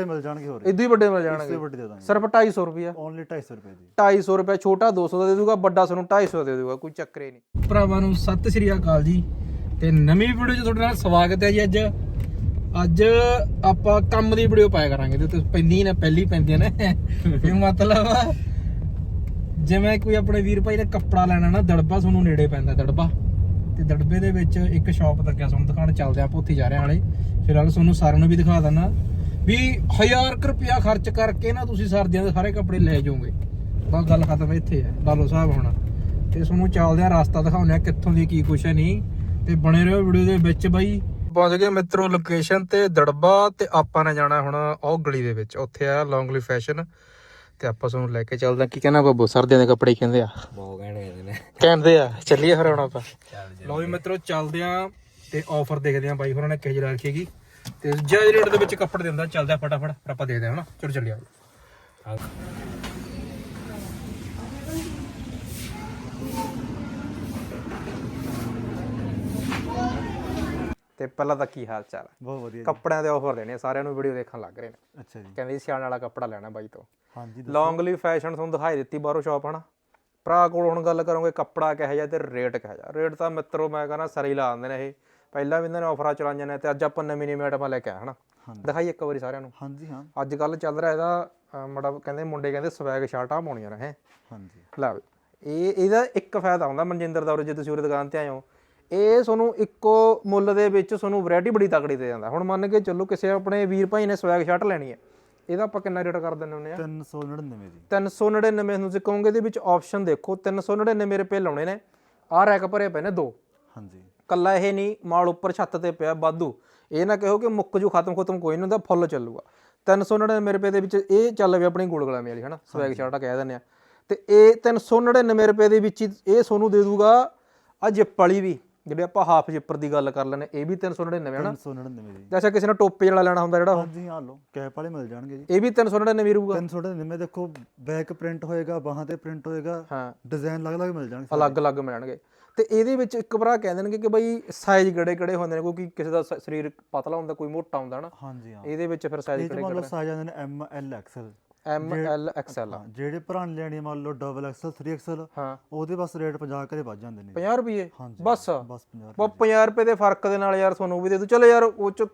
ਇਹ ਮਿਲ ਜਾਣਗੇ ਹੋਰ। ਇਦੋਂ ਹੀ ਵੱਡੇ ਮਿਲ ਇਸੇ ਜਾਣਗੇ। ਵੱਡੇ ਦੇ ਦਾਂਗੇ। ਸਿਰਫ 250 ਰੁਪਿਆ ਓਨਲੀ 250 ਰੁਪਏ ਜੀ 250 ਰੁਪਏ ਛੋਟਾ 200 ਦਾ ਦੇ ਦੂਗਾ ਵੱਡਾ ਤੁਹਾਨੂੰ 250 ਦੇ ਦੂਗਾ ਕੋਈ ਚੱਕਰ ਹੀ ਨਹੀਂ। ਭਰਾਵਾਂ ਨੂੰ ਸਤਿ ਸ੍ਰੀ ਅਕਾਲ ਜੀ। ਤੇ ਨਵੀਂ ਵੀਡੀਓ 'ਚ ਤੁਹਾਡੇ ਨਾਲ ਸਵਾਗਤ ਹੈ ਜੀ ਅੱਜ। ਅੱਜ ਆਪਾਂ ਕੰਮ ਦੀ ਵੀਡੀਓ ਪਾਇਆ ਕਰਾਂਗੇ ਤੇ ਤੁਸੀਂ ਪੈਂਦੀ ਨੇ ਪਹਿਲੀ ਪੈਂਦੀਆਂ ਨੇ। ਇਹ ਮਤਲਬ ਜਿਵੇਂ ਕੋਈ ਆਪਣੇ ਵੀਰ ਭਾਈ ਨੇ ਕੱਪੜਾ ਲੈਣਾ ਨਾ ਦੜਬਾ ਤੁਹਾਨੂੰ ਨੇੜੇ ਪੈਂਦਾ ਦੜਬਾ। ਤੇ ਦੜਬੇ ਦੇ ਵਿੱਚ ਇੱਕ ਸ਼ਾਪ ਲੱਗਿਆ ਤੁਹਾਨੂੰ ਦਿਖਾਣ ਚੱਲਦੇ ਆਪਾਂ ਉੱਥੇ ਜਾ ਰਹੇ ਹਾਂ ਹਾਲੇ ਫਿਲਹਾਲ ਤੁਹਾਨੂੰ ਸਾਰਿਆਂ ਨੂੰ ਵੀ ਦਿਖਾ ਦਿੰਦਾ। ਵੀ 1000 ਕੁ ਰੁਪਿਆ ਖਰਚ ਕਰਕੇ ਨਾ ਤੁਸੀਂ ਸਰਦੀਆਂ ਦੇ ਸਾਰੇ ਕੱਪੜੇ ਲੈ ਜਾਓਗੇ। ਬਸ ਗੱਲ ਖਤਮ ਇੱਥੇ ਹੈ ਲਾਲੋ ਸਾਹਿਬ ਹੁਣ। ਤੇ ਤੁਹਾਨੂੰ ਚੱਲਦੇ ਆ ਰਸਤਾ ਦਿਖਾਉਂਦੇ ਆ ਕਿੱਥੋਂ ਦੀ ਕੀ ਕੁਛ ਹੈ ਨਹੀਂ। ਤੇ ਬਣੇ ਰਹੋ ਵੀਡੀਓ ਦੇ ਵਿੱਚ ਬਾਈ। ਪਹੁੰਚ ਗਏ ਮਿੱਤਰੋ ਲੋਕੇਸ਼ਨ ਤੇ ਦੜਬਾ ਤੇ ਆਪਾਂ ਨੇ ਜਾਣਾ ਹੁਣ ਉਹ ਗਲੀ ਦੇ ਵਿੱਚ। ਉੱਥੇ ਆ ਲੌਂਗਲੀ ਫੈਸ਼ਨ ਤੇ ਆਪਾਂ ਤੁਹਾਨੂੰ ਲੈ ਕੇ ਚੱਲਦੇ ਆ ਕੀ ਕਹਿੰਦਾ ਬੱਬੂ ਸਰਦੀਆਂ ਦੇ ਕੱਪੜੇ ਕਹਿੰਦੇ ਆ? ਬਹੁਤ ਇਹਦੇ ਨੇ। ਕਹਿੰਦੇ ਆ ਚੱਲੀਏ ਫਿਰ ਹੁਣ ਆਪਾਂ। ਲਓ ਵੀ ਮਿੱਤਰੋ ਚੱਲਦੇ ਆ ਤੇ ਆਫਰ ਦੇਖਦੇ ਆ ਬਾਈ ਹੋਰਾਂ ਨੇ ਕਿਹੋ ਜਿਹੀ ਰੱਖੇਗੀ ਤੇ ਜਾਇਜ਼ ਰੇਟ ਦੇ ਵਿੱਚ ਕੱਪੜੇ ਦਿੰਦਾ ਚੱਲਦੇ ਫਟਾਫਟ ਫਿਰ ਆਪਾਂ ਦੇਖਦੇ ਆ ਹਨਾ ਚਲੋ ਚੱਲੀਏ ਤੇ ਪਹਿਲਾਂ ਤਾਂ ਕੀ ਹਾਲ ਚਾਲ? ਹੈ ਬਹੁਤ ਵਧੀਆ ਕੱਪੜਿਆਂ ਦੇ ਆਫਰ ਦੇਣੇ ਆ, ਸਾਰਿਆਂ ਨੂੰ ਵੀਡੀਓ ਦੇਖਣ ਲੱਗ ਰਹੇ ਨੇ। ਅੱਛਾ ਜੀ। ਕਹਿੰਦੇ ਸਿਆਣ ਵਾਲਾ ਕੱਪੜਾ ਲੈਣਾ ਬਾਈ ਤੋਂ। ਹਾਂਜੀ ਲੌਂਗਲੀ ਫੈਸ਼ਨ ਤੁਹਾਨੂੰ ਦਿਖਾਈ ਦਿੱਤੀ ਬਾਹਰੋਂ ਸ਼ਾਪ ਹਨਾ? ਭਰਾ ਕੋਲ ਹੁਣ ਗੱਲ ਕਰੋਗੇ ਕੱਪੜਾ ਕਿਹੋ ਜਿਹਾ ਤੇ ਰੇਟ ਕਿਹੋ ਜਿਹਾ। ਰੇਟ ਤਾਂ ਮਿੱਤਰੋ ਮੈਂ ਕਹਿੰਦਾ ਸਰੀ ਲਾ ਦਿੰਦੇ ਨੇ ਇਹ। ਪਹਿਲਾਂ ਵੀ ਇਹਨਾਂ ਨੇ ਆਫਰਾਂ ਚਲਾਈਆਂ ਨੇ ਤੇ ਅੱਜ ਆਪਾਂ ਨਵੀਂ ਨਵੀਂ ਆਈਟਮਾਂ ਲੈ ਕੇ ਆਏ ਹਨਾ। ਦਿਖਾਈ ਇੱਕ ਵਾਰੀ ਸਾਰਿਆਂ ਨੂੰ। ਹਾਂਜੀ ਹਾਂ। ਅੱਜ ਕੱਲ ਚੱਲ ਰਿਹਾ ਇਹਦਾ ਮੜਾ ਕਹਿੰਦੇ ਮੁੰਡੇ ਕਹਿੰਦੇ ਸਵੈਗ ਸ਼ਰਟਾਂ ਪਾਉਣੀਆਂ ਨੇ ਹੈ? ਹਾਂਜੀ। ਲੈ ਇਹ ਇਹਦਾ ਇੱਕ ਫਾਇਦਾ ਹੁੰਦਾ ਮਨਜਿੰਦਰ ਦਾ ਜੇ ਤੁਸੀਂ ਉਰੇ ਦੁਕਾਨ ਤੇ ਆਏ ਹੋ। ਇਹ ਤੁਹਾਨੂੰ ਇੱਕੋ ਮੁੱਲ ਦੇ ਵਿੱਚ ਤੁਹਾਨੂੰ ਵੈਰਾਈਟੀ ਬੜੀ ਤਕੜੀ ਦੇ ਜਾਂਦਾ। ਹੁਣ ਮੰਨ ਕੇ ਚੱਲੋ ਕਿਸੇ ਆਪਣੇ ਵੀਰ ਭਾਈ ਨੇ ਸਵੈਗ ਸ਼ਰਟ ਲੈਣੀ ਹੈ। ਇਹਦਾ ਆਪਾਂ ਕਿੰਨਾ ਰੇਟ ਕਰ ਦਿੰਦੇ ਹੁੰਦੇ ਆ? 399 ਜੀ। 399 ਨੂੰ ਤੁਸੀਂ ਕਹੋਗੇ ਇਹਦੇ ਵਿੱਚ ਆਪਸ਼ਨ ਦੇਖੋ 399 ਰੁਪਏ ਲਾਉਣੇ ਨੇ। ਆਹ ਰੈਕ ਭਰੇ ਪਏ ਨੇ ਦੋ। ਹਾਂਜੀ। ਕੱਲਾ ਇਹ ਨਹੀਂ ਮਾਲ ਉੱਪਰ ਛੱਤ ਤੇ ਪਿਆ ਵਾਧੂ। ਇਹ ਨਾ ਕਹੋ ਕਿ ਮੁੱਕ ਜੂ ਖਤਮ ਖਤਮ ਕੋਈ ਨਹੀਂ ਹੁੰਦਾ ਫੁੱਲ ਚੱਲੂਗਾ। 399 ਰੁਪਏ ਦੇ ਵਿੱਚ ਇਹ ਚੱਲ ਵੀ ਆਪਣੀ ਗੁਲਗੁਲਾਮੀ ਵਾਲੀ ਹਨਾ? ਸਵੈਗ ਸ਼ਰਟਾ ਕਹਿ ਦਿੰਦੇ ਆ। ਤੇ ਇਹ 399 ਰੁਪਏ ਦੇ ਵਿੱਚ ਇਹ ਤੁਹਾਨੂੰ ਦੇ ਦੂਗਾ ਆ ਜਿੱਪ ਵਾਲੀ ਵੀ ਜਿਹੜੇ ਆਪਾਂ ਹਾਫ ਜਿੱਪਰ ਦੀ ਗੱਲ ਕਰ ਲੈਨੇ ਇਹ ਵੀ 399 ਹਨਾ? 399 ਜੀ ਜੈਸਾ ਕਿਸੇ ਨੇ ਟੋਪੇ ਵਾਲਾ ਲੈਣਾ ਹੁੰਦਾ ਜਿਹੜਾ ਹਾਂਜੀ ਹਾਂ ਲੋ ਕੈਪ ਵਾਲੇ ਮਿਲ ਜਾਣਗੇ ਜੀ। ਇਹ ਵੀ 399 ਰਹੂਗਾ 399 ਦੇਖੋ ਬੈਕ ਪ੍ਰਿੰਟ ਹੋਏਗਾ ਬਾਹਾਂ ਤੇ ਪ੍ਰਿੰਟ ਹੋਏਗਾ ਹਾਂ। ਡਿਜ਼ਾਈਨ ਅਲੱਗ-ਅਲੱਗ ਮਿਲ ਜਾਣਗੇ ਅਲੱਗ-ਅਲੱਗ ਮਿਲਣਗੇ। ਤੇ ਇਹਦੇ ਵਿੱਚ ਇੱਕ ਭਰਾ ਕਹਿ ਦੇਣਗੇ ਕਿ ਬਈ ਸਾਈਜ਼ ਕਿਹੜੇ ਕਿਹੜੇ ਹੁੰਦੇ ਨੇ ਕੋਈ ਕਿਸੇ ਦਾ ਸ- ਸਰੀਰ ਪਤਲਾ ਹੁੰਦਾ ਕੋਈ ਮੋਟਾ ਹੁੰਦਾ ਨਾ। ਹਾਂਜੀ ਹਾਂ। ਇਹਦੇ ਵਿੱਚ ਫਿਰ ਸਾਈਜ਼ ਚ ਕਿਹੜੇ ਮੰਨ ਲਓ ਸਾਈਜ਼ ਆਉਂਦੇ ਨੇ M L XL M L XL ਜਿਹੜੇ ਭਰਾ ਨੇ ਲੈਣੀ ਮੰਨ ਲਓ ਡਬਲ ਐਕਸਲ 3 ਐਕਸਲ ਹਾਂ। ਉਹਦੇ ਬਸ ਰੇਟ 50 ਕਰੇ ਵੱਜ ਜਾਂਦੇ ਨੇ। ਜੀ। 50 ਰੁਪਏ? ਹਾਂਜੀ ਬਸ। ਬਸ 50 ਉਹ 50 ਰੁਪਏ ਦੇ ਫ਼ਰਕ ਦੇ ਨਾਲ ਯਾਰ ਤੁਹਾਨੂੰ ਵੀ ਦੇ ਦੂ। ਚਲੋ ਯਾਰ ਉਹ ਚ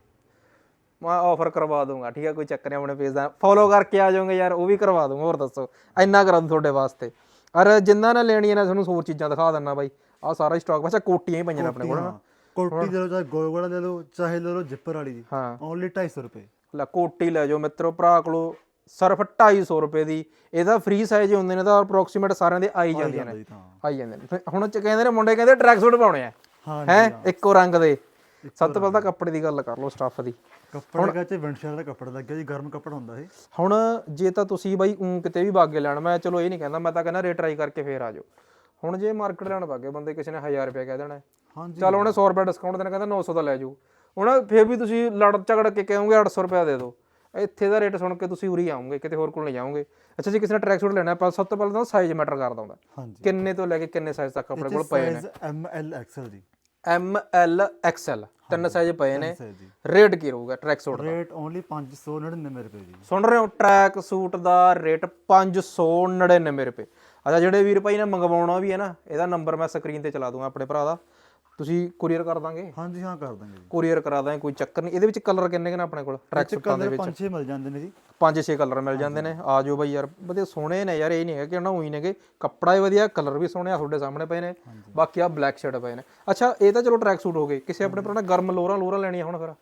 ਮੈਂ ਆਫਰ ਕਰਵਾ ਦੂੰਗਾ ਠੀਕ ਹੈ ਕੋਈ ਚੱਕਰ ਨਹੀਂ ਆਪਣੇ ਪੇਜ ਦਾ। ਫੋਲੋ ਕਰਕੇ ਆ ਜਾਓਗੇ ਯਾਰ ਉਹ ਵੀ ਕਰਵਾ ਦੂੰਗਾ ਹੋਰ ਦੱਸੋ। ਇੰਨਾ ਕਰਾਂ ਤੁਹਾਡੇ ਵਾਸਤੇ। ਅਰ ਜਿੰਨਾ ਨੇ ਲੈਣੀ ਹੈ ਨਾ ਤੁਹਾਨੂੰ ਹੋਰ ਚੀਜ਼ਾਂ ਦਿਖਾ ਦਿੰਨਾ ਬਾਈ। ਆ ਸਾਰਾ ਸਟਾਕ ਵੈਸੇ ਕੋਟੀਆਂ ਹੀ ਪਈਆਂ ਨੇ ਆਪਣੇ ਕੋਲ ਨਾ ਕੋਟੀ ਦੇ ਲਓ ਚਾਹੇ ਗੋਲਗੋਲਾ ਲੈ ਲਓ ਚਾਹੇ ਲੈ ਲਓ ਜਿੱਪਰ ਵਾਲੀ ਜੀ ਹਾਂ। ਓਨਲੀ 250 ਰੁਪਏ। ਲੈ ਕੋਟੀ ਲੈ ਜਾਓ ਮਿੱਤਰੋ ਭਰਾ ਕੋਲੋਂ ਸਿਰਫ 250 ਰੁਪਏ ਦੀ ਇਹਦਾ ਫ੍ਰੀ ਸਾਈਜ਼ ਹੁੰਦੇ ਨੇ ਤਾਂ ਅਪਰੋਕਸੀਮੇਟ ਸਾਰਿਆਂ ਦੇ ਆਈ ਜਾਂਦੀਆਂ ਨੇ। ਆਈ ਜਾਂਦੇ ਨੇ। ਹੁਣ ਚ ਕਹਿੰਦੇ ਨੇ ਮੁੰਡੇ ਕਹਿੰਦੇ ਟਰੈਕ ਸੂਟ ਪਾਉਣੇ ਆ। ਹਾਂ ਇੱਕੋ ਰੰਗ ਦੇ। ਸਭ ਤੋਂ ਪਹਿਲਾਂ ਕੱਪੜੇ ਦੀ ਗੱਲ ਕਰ ਲਓ ਸਟਾਫ ਦੀ। ਕੱਪੜੇ ਚ ਵਿੰਡਸ਼ੀਲਡ ਦਾ ਕੱਪੜਾ ਲੱਗਿਆ ਜੀ ਗਰਮ ਕੱਪੜਾ ਹੁੰਦਾ ਇਹ। ਹੁਣ ਜੇ ਤਾਂ ਤੁਸੀਂ ਬਾਈ ਉਂ ਕਿਤੇ ਵੀ ਬਾਗੇ ਲੈਣ ਮੈਂ ਚਲੋ ਇਹ ਨਹੀਂ ਕਹਿੰਦਾ ਮੈਂ ਤਾਂ ਕਹਿੰਦਾ ਰੇਟ ਟਰਾਈ ਕਰਕੇ ਫੇਰ ਆ ਜਾਓ। ਹੁਣ ਜੇ ਮਾਰਕੀਟ ਲੈਣ ਬਾਗੇ ਬੰਦੇ ਕਿਸੇ ਨੇ 1000 ਰੁਪਏ ਕਹਿ ਦੇਣਾ। ਹਾਂਜੀ। ਚੱਲ ਉਹਨੇ 100 ਰੁਪਏ ਡਿਸਕਾਊਂਟ ਦੇਣਾ ਕਹਿੰਦਾ 900 ਦਾ ਲੈ ਜਾਓ। ਹੁਣ ਫੇਰ ਵੀ ਤੁਸੀਂ ਲੜ ਝਗੜ ਕੇ ਕਹੋਗੇ 800 ਰੁਪਏ ਦੇ ਦਿਓ ਇੱਥੇ ਦਾ ਰੇਟ ਸੁਣ ਕੇ ਤੁਸੀਂ ਉਰੀ ਆਉਂਗੇ ਕਿਤੇ ਹੋਰ ਕੋਲ ਨਹੀਂ ਜਾਓਗੇ। ਅੱਛਾ ਜੇ ਕਿਸੇ ਨੇ ਟਰੈਕ ਸੂਟ ਲੈਣਾ ਆਪਾਂ ਸਭ ਤੋਂ ਪਹਿਲਾਂ ਤਾਂ ਸਾਈਜ਼ ਮੈਟਰ ਕਰਦਾ ਹੁੰਦਾ। ਕਿੰਨੇ ਤੋਂ ਲੈ ਕੇ ਕਿੰਨੇ ਸਾਈਜ਼ ਤੱਕ ਆਪਣੇ ਕੋਲ ਪਏ ਨੇ? ਸਾਈਜ਼ ਐਮ ਐਲ ਐਕਸਲ ਜੀ। ਐਮ ਐਲ ਐਕਸਐਲ ਤਿੰਨ ਸਾਈਜ਼ ਪਏ ਨੇ। ਰੇਟ ਕੀ ਰਹੂਗਾ ਟਰੈਕ ਸੂਟ ਦਾ? ਰੇਟ ਓਨਲੀ 599 ਰੁਪਏ ਜੀ। ਸੁਣ ਰਹੇ ਹੋ ਟਰੈਕ ਸੂਟ ਦਾ ਰੇਟ 599 ਰੁਪਏ। ਅੱਛਾ ਜਿਹੜੇ ਵੀਰ ਭਾਈ ਨੇ ਮੰਗਵਾਉਣਾ ਵੀ ਹੈ ਨਾ ਇਹਦਾ ਨੰਬਰ ਮੈਂ ਸਕਰੀਨ ਤੇ ਚਲਾ ਦੂੰਗਾ ਆਪਣੇ ਭਰਾ ਦਾ। ਤੁਸੀਂ ਕੁਰੀਅਰ ਕਰ ਦਾਂਗੇ? ਹਾਂਜੀ ਹਾਂ ਕਰ ਦਾਂਗੇ ਜੀ। ਕੁਰੀਅਰ ਕਰਾ ਦਾਂਗੇ ਕੋਈ ਚੱਕਰ ਨਹੀਂ। ਇਹਦੇ ਵਿੱਚ ਕਲਰ ਕਿੰਨੇ ਕਿੰਨੇ ਆਪਣੇ ਕੋਲ? ਟਰੈਕ ਸੂਟਾਂ ਦੇ ਵਿੱਚ? ਪੰਜ ਛੇ ਮਿਲ ਜਾਂਦੇ ਨੇ ਜੀ। ਪੰਜ ਛੇ ਕਲਰ ਮਿਲ ਜਾਂਦੇ ਨੇ। ਆ ਜਾਓ ਬਾਈ ਯਾਰ ਵਧੀਆ ਸੋਹਣੇ ਨੇ ਯਾਰ ਇਹ ਨਹੀਂ ਹੈਗਾ ਕਿ ਨਾ ਉਹੀ ਨੇਗੇ। ਕੱਪੜਾ ਹੀ ਵਧੀਆ ਕਲਰ ਵੀ ਸੋਹਣੇ ਆ ਤੁਹਾਡੇ ਸਾਹਮਣੇ ਪਏ ਨੇ। ਬਾਕੀ ਆ ਬਲੈਕ ਸ਼ਰਟ ਪਏ ਨੇ। ਅੱਛਾ ਇਹ ਤਾਂ ਚਲੋ ਟਰੈਕ ਸੂਟ ਹੋ ਗਏ। ਕਿਸੇ ਆਪਣੇ ਨੇ ਗਰਮ ਲੋਰਾਂ ਲੋਰਾਂ ਲੈਣੀਆਂ ਹੁਣ ਫਿਰ?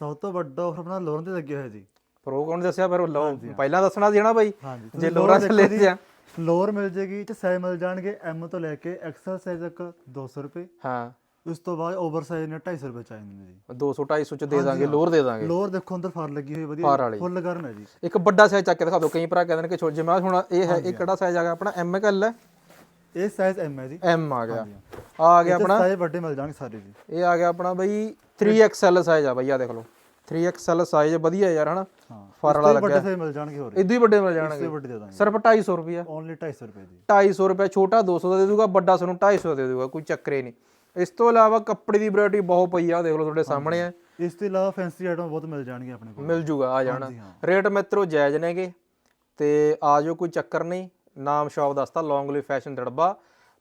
ਸਭ ਤੋਂ ਵੱਡਾ ਆਫਰ ਆਪਣਾ ਲੋਰਨ ਤੇ ਲੱਗਿਆ ਹੋਇਆ ਜੀ। ਪ੍ਰੋ ਕੌਣ ਦੱਸਿਆ? ਫਿਰ ਲਓ ਪਹਿਲਾਂ ਦੱਸਣਾ ਸੀ ਨਾ ਬਾਈ? ਜੇ ਲੋਰਾਂ ਚ ਲੈ ਜਾ। ਲੋਅਰ ਮਿਲ ਜੇਗੀ ਤੇ ਸਾਈਜ਼ ਮਿਲ ਜਾਣਗੇ ਐਮ ਤੋਂ ਲੈ ਕੇ ਐਕਸਲ ਸਾਈਜ਼ ਤੱਕ 200 ਰੁਪਏ। ਹਾਂ। ਉਸ ਤੋਂ ਬਾਅਦ ਓਵਰ ਸਾਈਜ਼ ਨੇ 250 ਰੁਪਏ ਚਾਹੀਦੇ ਨੇ ਜੀ। 200 250 ਚ ਦੇ ਦਾਂਗੇ ਲੋਰ ਦੇ ਦਾਂਗੇ। ਲੋਅਰ ਦੇਖੋ ਅੰਦਰ ਫਾਰ ਲੱਗੀ ਹੋਈ ਫਾਰ ਵਧੀਆ ਵਾਲੀ। ਫੁੱਲ ਗਰਮ ਹੈ ਜੀ। ਇੱਕ ਵੱਡਾ ਸਾਈਜ਼ ਚੱਕ ਕੇ ਦਿਖਾ ਦਿਓ ਕਈ ਭਰਾ ਕਹਿੰਦੇ ਨੇ ਕਿ ਛੋਟੇ ਜਿਵੇਂ ਆਹ ਹੁਣ ਇਹ ਹੈ ਇਹ ਕਿਹੜਾ ਸਾਈਜ਼ ਆ ਗਿਆ ਆਪਣਾ? ਐਮ ਐਲ ਹੈ? ਇਹ ਸਾਈਜ਼ ਐਮ ਹੈ ਜੀ। ਐਮ ਆ ਗਿਆ। ਆ ਆ ਗਿਆ ਆਪਣਾ? ਸਾਈਜ਼ ਵੱਡੇ ਮਿਲ ਜਾਣਗੇ ਸਾਰੇ ਜੀ। ਇਹ ਆ ਗਿਆ ਆਪਣਾ ਬਈ 3XL ਸਾਈਜ਼ ਆ ਬਈ ਆ ਦੇਖ ਲਓ। 3XL ਸਾਈਜ਼ ਵਧੀਆ ਯਾਰ ਹਨਾ? ਹਾਂ। ਫਾਰ ਇਸ ਵਾਲਾ ਵੱਡੇ ਲੱਗਿਆ। ਸਾਈਜ਼ ਮਿਲ ਜਾਣਗੇ ਹੋਰ। ਇਦੋਂ ਹੀ ਵੱਡੇ ਮਿਲ ਇਸ ਜਾਣਗੇ। ਵੱਡੇ ਦੇ ਦਾਂਗੇ। ਸਿਰਫ 250 ਰੁਪਿਆ ਓਨਲੀ 250 ਰੁਪਏ ਜੀ। 250 ਰੁਪਏ ਛੋਟਾ 200 ਦਾ ਦੇ ਦੂਗਾ ਵੱਡਾ ਤੁਹਾਨੂੰ 250 ਦੇ ਦੂਗਾ ਕੋਈ ਚੱਕਰ ਹੀ ਨਹੀਂ। ਇਸ ਤੋਂ ਇਲਾਵਾ ਕੱਪੜੇ ਦੀ ਵੈਰਾਈਟੀ ਬਹੁਤ ਪਈ ਆ ਦੇਖ ਲਓ ਤੁਹਾਡੇ ਸਾਹਮਣੇ ਆ। ਇਸ ਤੋਂ ਇਲਾਵਾ ਫੈਂਸੀ ਆਈਟਮ ਬਹੁਤ ਮਿਲ ਜਾਣਗੀਆਂ ਆਪਣੇ ਕੋਲ। ਮਿਲ ਜੂਗਾ ਆ ਜਾਣਾ। ਰੇਟ ਮਿੱਤਰੋ ਜਾਇਜ਼ ਨੇਗੇ ਤੇ ਆ ਜਾਓ ਕੋਈ ਚੱਕਰ ਨਹੀਂ। ਨਾਮ ਸ਼ਾਪ ਦੱਸਤਾ ਲੌਂਗ ਲਈ ਫੈਸ਼ਨ ਦੜਬਾ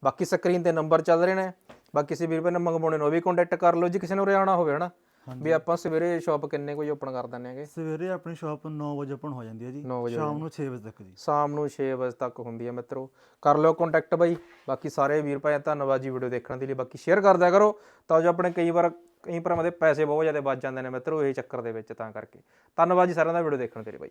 ਬਾਕੀ ਸਕਰੀਨ ਤੇ ਨੰਬਰ ਚੱਲ ਰਹੇ ਨੇ। ਬਾਕੀ ਕਿਸੇ ਵੀਰ ਭੈਣ ਮੰਗਵਾਉਣੇ ਨੂੰ ਉਹ ਵੀ ਕੰਟੈਕਟ ਕਰ ਲਓ ਜੀ ਕਿਸੇ ਨੂੰ ਰਿਆਣਾ ਹੋਵੇ ਹਨਾ। ਵੀ ਆਪਾਂ ਸਵੇਰੇ ਸ਼ਾਪ ਕਿੰਨੇ ਕੋਈ ਓਪਨ ਕਰ ਦਿੰਦੇ ਹੈਗੇ? ਸਵੇਰੇ ਆਪਣੀ ਸ਼ਾਪ 9 ਵਜੇ ਓਪਨ ਹੋ ਜਾਂਦੀ ਹੈ ਜੀ 9 ਵਜੇ ਸ਼ਾਮ ਨੂੰ 6 ਵਜੇ ਤੱਕ ਜੀ। ਸ਼ਾਮ ਨੂੰ 6 ਵਜੇ ਤੱਕ ਹੁੰਦੀ ਹੈ ਮਿੱਤਰੋ। ਕਰ ਲਿਓ ਕੰਟੈਕਟ ਬਾਈ। ਬਾਕੀ ਸਾਰੇ ਵੀਰ ਭਾਈ ਧੰਨਵਾਦ ਜੀ ਵੀਡੀਓ ਦੇਖਣ ਦੇ ਲਈ। ਬਾਕੀ ਸ਼ੇਅਰ ਕਰ ਦਿਆ ਕਰੋ। ਤਾਂ ਜੋ ਆਪਣੇ ਕਈ ਵਾਰ ਕਈ ਭਰਾਵਾਂ ਦੇ ਪੈਸੇ ਬਹੁਤ ਜ਼ਿਆਦਾ ਬਚ ਜਾਂਦੇ ਨੇ ਮਿੱਤਰੋ ਇਹ ਚੱਕਰ ਦੇ ਵਿੱਚ ਤਾਂ ਕਰਕੇ। ਧੰਨਵਾਦ ਜੀ ਸਾਰਿਆਂ ਦਾ ਵੀਡੀਓ ਦੇਖਣ ਦੇ ਲਈ ਬਾਈ।